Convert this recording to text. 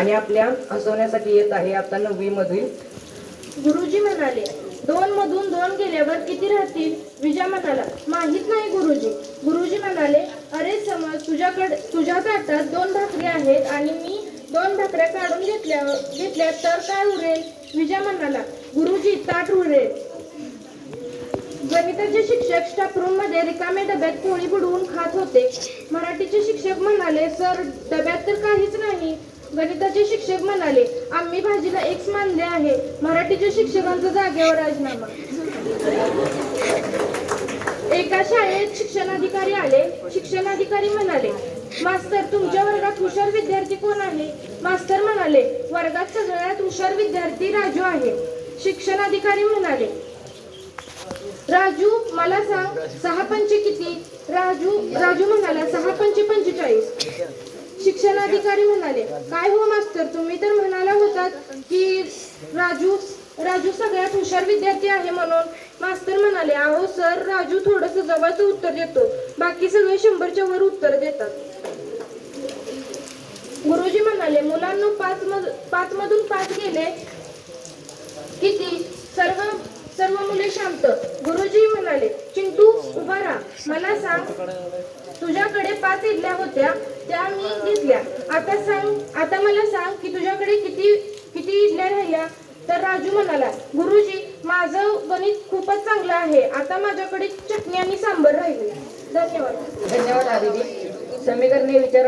आणि आपल्या हसवण्यासाठी येत आहे आता नववी मधील गुरुजी म्हणाले दोन मधून दोन गेल्यावर किती राहतील? विजय म्हणाला माहीत नाही गुरुजी. गुरुजी म्हणाले अरे समज तुझ्याकडे तुझ्या ताटात दोन भाकरी आहेत आणि मी दोन भाकऱ्या काढून घेतल्या घेतल्या तर काय उरेल? विजय म्हणाला गुरुजी ताट उरेल. गणिताचे शिक्षक स्टाफ रूममध्ये रिकाम्या डब्यात पोळी बुडवून खात होते. मराठीचे शिक्षक म्हणाले सर डब्यात तर काहीच नाही. गणिताचे शिक्षक म्हणाले आम्ही भाजीला एक्स मानले आहे. मराठीच्या शिक्षकांचा जागेवर राजीनामा. एका शाळेत शिक्षणाधिकारी आले. शिक्षणाधिकारी म्हणाले मास्तर तुमच्या वर्गात हुशार विद्यार्थी कोण आहे? मास्तर म्हणाले वर्गात सगळ्यात हुशार विद्यार्थी राजू आहे. शिक्षणाधिकारी म्हणाले राजू मला सांग सहा पंचे किती? राजू राजू म्हणाला सहा पंचे पंचेचाळीस. शिक्षणाधिकारी म्हणाले काय हो मास्तर? तुम्ही तर म्हणाला होतात की राजू राजू सगळ्यात हुशार विद्यार्थी आहे म्हणून. मास्तर म्हणाले अहो सर राजू थोडस जवळच उत्तर देतो. बाकी सगळे शंभरच्या वर उत्तर देतात. गुरुजी म्हणाले मुलांना पाच मध पाच मधून पाच गेले किती? सर्व सर्व मुले शांत. गुरुजी म्हणाले चिंटू उभा राहा. मला सांग तुझ्याकडे पाच इडल्या होत्या. त्या मी घेतल्या आता सांग आता मला सांग की तुझ्याकडे किती किती इडल्या राहिल्या? तर राजू म्हणाला गुरुजी माझं गणित खूपच चांगलं आहे. आता माझ्याकडे चटणी आणि सांबर राहिले धन्यवाद. धन्यवाद आदिती समीकरणे विचार